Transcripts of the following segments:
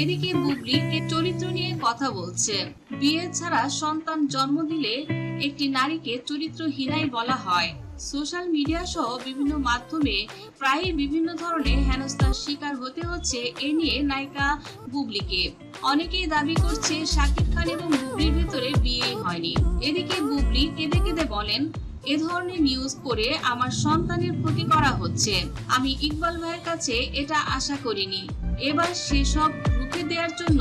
এদিকে বুবলি এর চরিত্র নিয়ে কথা বলছে। বিয়ে ছাড়া সন্তান জন্ম দিলে একটি নারীকে চরিত্রহীনাই বলা হয়। সোশ্যাল মিডিয়া সহ বিভিন্ন মাধ্যমে প্রায়ই বিভিন্ন ধরনের হেনস্থার শিকার হতে হচ্ছে এ নিয়ে নায়িকা বুবলিকে। অনেকেই দাবি করছে শাকিব খান এবং বুবলির ভিতরে বিয়ে হয়নি। এদিকে বুবলি কেঁদে কেঁদে বলেন, এ ধরনের নিউজ করে আমার সন্তানের ক্ষতি করা হচ্ছে। আমি ইকবাল ভাইয়ের কাছে এটা আশা করিনি। এবার সেসব দেওয়ার জন্য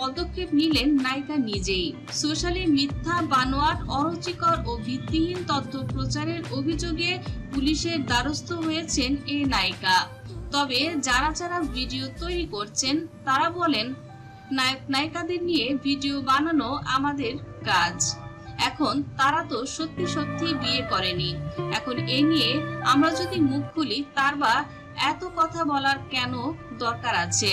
পদক্ষেপ নিলেন নায়িকা নিজেই। সোশ্যালে মিথ্যা, বানোয়াট, অরুচিকর ও ভিত্তিহীন তথ্য প্রচারের অভিযোগে পুলিশের দ্বারস্থ হয়েছেন এই নায়িকা। তবে যারা যারা ভিডিও তৈরি করছেন, তারা বলেন, নায়ক নায়িকাদের নিয়ে ভিডিও বানানো আমাদের কাজ। এখন তারা তো সত্যি সত্যি বিয়ে করেনি। এখন এ নিয়ে আমরা যদি মুখ খুলি, তার বা এত কথা বলার কেন দরকার আছে?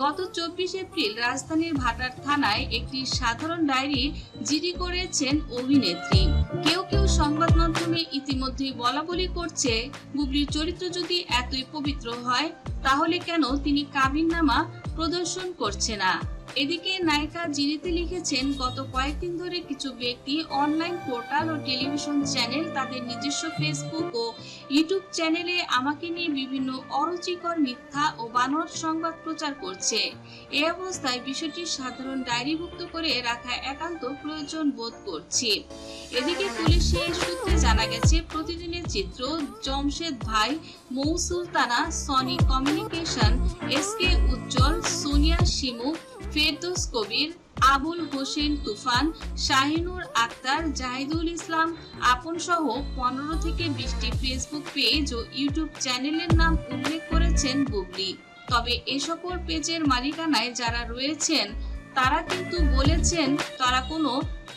গত চব্বিশ এপ্রিল রাজধানীর ভাটার থানায় একটি সাধারণ ডায়েরি জিডি করেছেন অভিনেত্রী। কেউ কেউ সংবাদ মাধ্যমে ইতিমধ্যেই বলা বলি করছে, বুবলির চরিত্র যদি এতই পবিত্র হয়, তাহলে কেন তিনি কাবিন নামা প্রদর্শন করছে না? এদিকে নায়িকা জিরিতে লিখেছেন, গত কয়েকদিন ধরে কিছু ব্যক্তি অনলাইন পোর্টাল ও টেলিভিশন চ্যানেল তাদের নিজস্ব ফেসবুক ও ইউটিউব চ্যানেলে আমাকে নিয়ে বিভিন্ন অরুচিকর মিথ্যা ও বানর সংবাদ প্রচার করছে। এ অবস্থায় বিষয়টি সাধারণ ডায়েরিভুক্ত করে রাখা একান্ত প্রয়োজন বোধ করছি। এদিকে পুলিশের সূত্রে জানা গেছে, প্রতিদিনের চিত্র জমশেদ ভাই Mou Sultana Sony communication, S K Ujjal, Sonia Shimu Ferdous Kabir, Abul Hossain Tufan, Shahinur Akter, Zahidul Islam Apon সহ পনেরো থেকে বিশটি ফেসবুক পেজ ও ইউটিউব চ্যানেলের নাম উল্লেখ করেছেন বুবলি। তবে এ সকল পেজের মালিকানায় যারা রয়েছেন, তারা কিন্তু বলেছেন তারা কোনো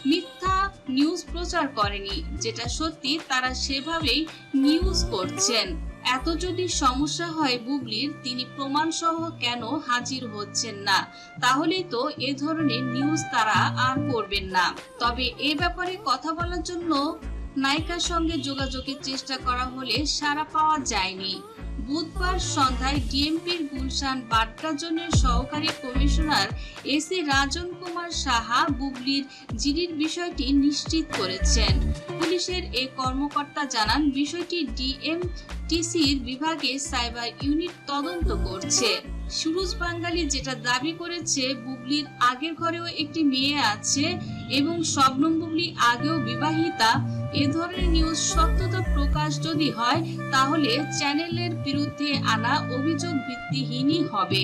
মিথ্যা নিউজ প্রচার করেনি, যেটা সত্যি তারা সেভাবেই নিউজ করছেন। এত যদি সমস্যা হয় বুবলির, তিনি প্রমাণসহ কেন হাজির হচ্ছেন না? তাহলেই তো এ ধরনের নিউজ তারা আর করবেন না। তবে এ ব্যাপারে কথা বলার জন্য নায়িকার সঙ্গে যোগাযোগের চেষ্টা করা হলে সাড়া পাওয়া যায়নি। বুধবার সন্ধ্যায় ডিএমপির গুলশান বাড্ডা জোনের সহকারী কমিশনার এসি রাজন কুমার সাহা বুবলির জিডির বিষয়টি নিশ্চিত করেছেন। পুলিশের এ কর্মকর্তা জানান, বিষয়টি ডিএমটিসির বিভাগে সাইবার ইউনিট তদন্ত করছে। সুরজ বাঙ্গালি যেটা দাবি করেছে, বুবলির আগের ঘরেও একটি মেয়ে আছে এবং শবনম বুবলি আগেও বিবাহিতা। এ ধরনের নিউজ সত্যতা প্রকাশ যদি হয় তাহলে চ্যানেলের বিরুদ্ধে আনা অভিযোগ ভিত্তিহীনই হবে।